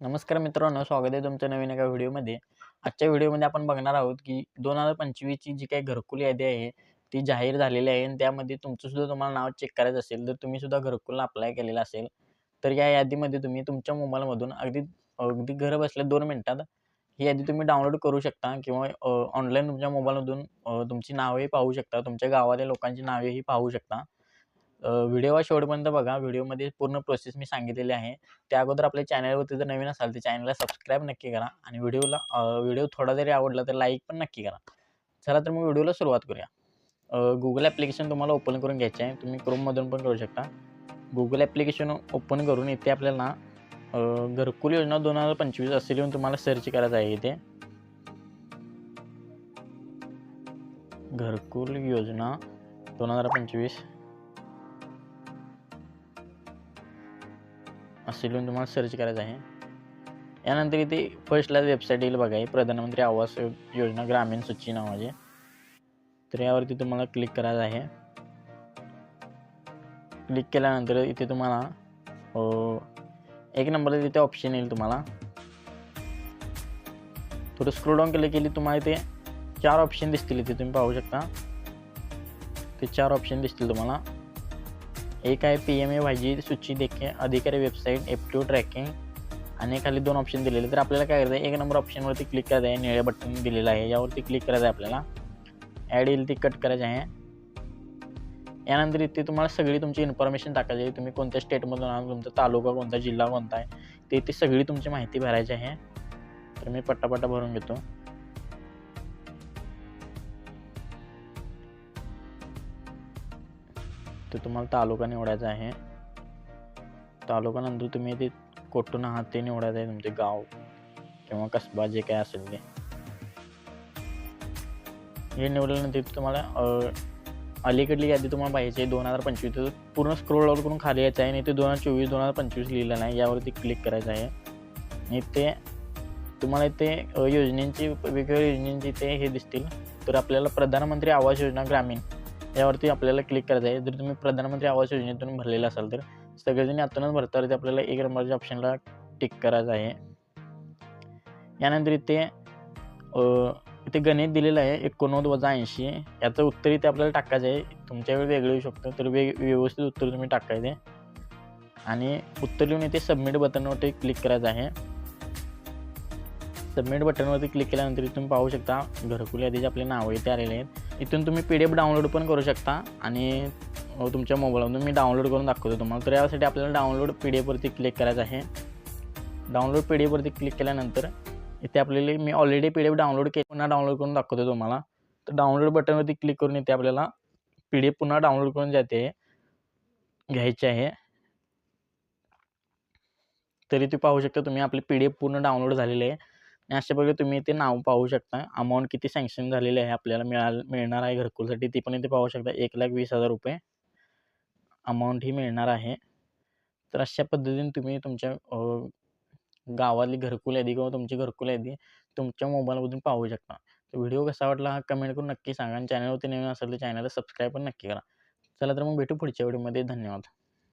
नमस्कार मित्रांनो स्वागत आहे तुमचं नवीन एका व्हिडिओमध्ये. आजच्या व्हिडिओमध्ये आपण बघणार आहोत की दोन हजार पंचवीसची जी काही घरकुल यादी आहे ती जाहीर झालेली आहे. आणि त्यामध्ये तुमचंसुद्धा तुम्हाला नाव चेक करायचं असेल तर तुम्हीसुद्धा घरकुलला अप्लाय केलेलं असेल तर या यादीमध्ये तुम्ही तुमच्या मोबाईलमधून अगदी अगदी घर बसल्या दोन मिनटात ही यादी तुम्ही डाउनलोड करू शकता किंवा ऑनलाईन तुमच्या मोबाईलमधून तुमची नावेही पाहू शकता तुमच्या गावातल्या लोकांची नावेही पाहू शकता. व्हिडिओ हा शेवटपर्यंत बघा. व्हिडिओमध्ये पूर्ण प्रोसेस मी सांगितलेली आहे. त्या अगोदर आपल्या चॅनलवरती जर नवीन असाल तर चॅनलला सबस्क्राईब नक्की करा आणि व्हिडिओला व्हिडिओ थोडा जरी आवडला तर लाईक पण नक्की करा. चला तर मग व्हिडिओला सुरुवात करूया. गुगल ॲप्लिकेशन तुम्हाला ओपन करून घ्यायचे आहे. तुम्ही क्रोममधून पण करू शकता. गुगल ॲप्लिकेशन ओपन करून इथे आपल्याला घरकुल योजना दोन हजार पंचवीस असे लिहून तुम्हाला सर्च करायचं आहे इथे. घरकुल योजना दोन हजार पंचवीस. असे तुम्हाला सर्च करायचं आहे. यानंतर इथे फर्स्टला वेबसाईट येईल बघा प्रधानमंत्री आवास योजना ग्रामीण सूची नावाची तर यावरती तुम्हाला क्लिक आहे. क्लिक तुम्हाला एक नंबर तिथे ऑप्शन येईल तुम्हाला. थोडं स्क्रोल डाऊन केलं, तुम्हाला इथे चार ऑप्शन दिसतील इथे, तुम्ही पाहू शकता. ते चार ऑप्शन दिसतील तुम्हाला. एक आहे पी एम ए भाजी सूची देखे अधिकारी वेबसाईट एफ टू ट्रॅकिंग आणि खाली दोन ऑप्शन दिलेले. तर आपल्याला काय करायचं आहे एक नंबर ऑप्शनवरती क्लिक करायचं आहे निळे बटन दिलेलं आहे. यावरती क्लिक करायचं आहे आपल्याला. ॲड येईल ती कट करायची आहे. यानंतर इथे तुम्हाला सगळी तुमची इन्फॉर्मेशन टाकायची आहे. तुम्ही कोणत्या स्टेटमधून आहात? तुमचा तालुका कोणता? जिल्हा कोणता आहे? ते इथे सगळी तुमची माहिती भरायची आहे. तर मी पट्टापट्टा भरून घेतो. तर तुम्हाला तालुका निवडायचा आहे. तालुका नंतर तुम्ही ते कुठून आहात ते निवडायचं आहे तुमचे गाव किंवा कसबा जे काय असेल ते. हे निवडल्यानंतर तुम्हाला अलीकडली यादी तुम्हाला पाहिजे दोन हजार पंचवीस. पूर्ण स्क्रोल आउट करून खाली यायचं आहे आणि ते दोन हजार चोवीस दोन हजार पंचवीस लिहिलं नाही. यावरती क्लिक करायचं आहे. आणि ते तुम्हाला इथे योजनेची योजनेंची वेगवेगळ्या योजनेंची ते हे दिसतील. तर आपल्याला प्रधानमंत्री आवास योजना ग्रामीण. यावरती आपल्याला क्लिक करायचं आहे. जर तुम्ही प्रधानमंत्री आवास योजनेतून भरलेलं असाल तर सगळेजण आतूनच भरतावर आपल्याला एक नंबरच्या ऑप्शनला टिक करायचं आहे. यानंतर इथे इथे गणित दिलेलं आहे. एकोणनव्वद वजा ऐंशी. याचं उत्तर इथे आपल्याला टाकायचं आहे. तुमच्याकडे वेगळं येऊ शकतं. तर वेग व्यवस्थित उत्तर तुम्ही टाकायचे आणि उत्तर लिहून इथे सबमिट बटनवरती क्लिक करायचं आहे. सबमिट बटनवरती क्लिक केल्यानंतर तुम्ही पाहू शकता घरकुल यादीचे आपले नावं इथे आलेले आहेत. इथून तुम्ही पी डी एफ डाउनलोड पण करू शकता आणि तुमच्या मोबाईलवरून मी डाउनलोड करून दाखवतो तुम्हाला. तर यासाठी आपल्याला डाउनलोड पी डी एफवरती क्लिक करायचं आहे. डाउनलोड पी डी एफवरती क्लिक केल्यानंतर इथे आपल्याला मी already P D F download केली पुन्हा डाउनलोड करून दाखवतो तुम्हाला. तर डाउनलोड बटनवरती क्लिक करून इथे आपल्याला पी डी एफ पुन्हा डाउनलोड करून जाते घ्यायची आहे. तरी ते पाहू शकता तुम्ही आपली पी डी एफ पूर्ण डाउनलोड झालेली आहे. आणि अशा प्रकारे तुम्ही ते नाव पाहू शकता. अमाऊंट किती सँक्शन झालेले आहे आपल्याला मिळाल मिळणार आहे घरकुलसाठी ती पण इथे पाहू शकता. एक लाख वीस हजार रुपये अमाऊंट ही मिळणार आहे. तर अशा पद्धतीने तुम्ही तुमच्या गावातली घरकुल यादी किंवा तुमची घरकुल यादी तुमच्या मोबाईलमधून पाहू शकता. तर व्हिडिओ कसा वाटला हा कमेंट करून नक्की सांगा आणि चॅनलवरती नवीन असेल तर चॅनलला सबस्क्राईब पण नक्की करा. चला तर मग भेटू पुढच्या व्हिडिओमध्ये धन्यवाद.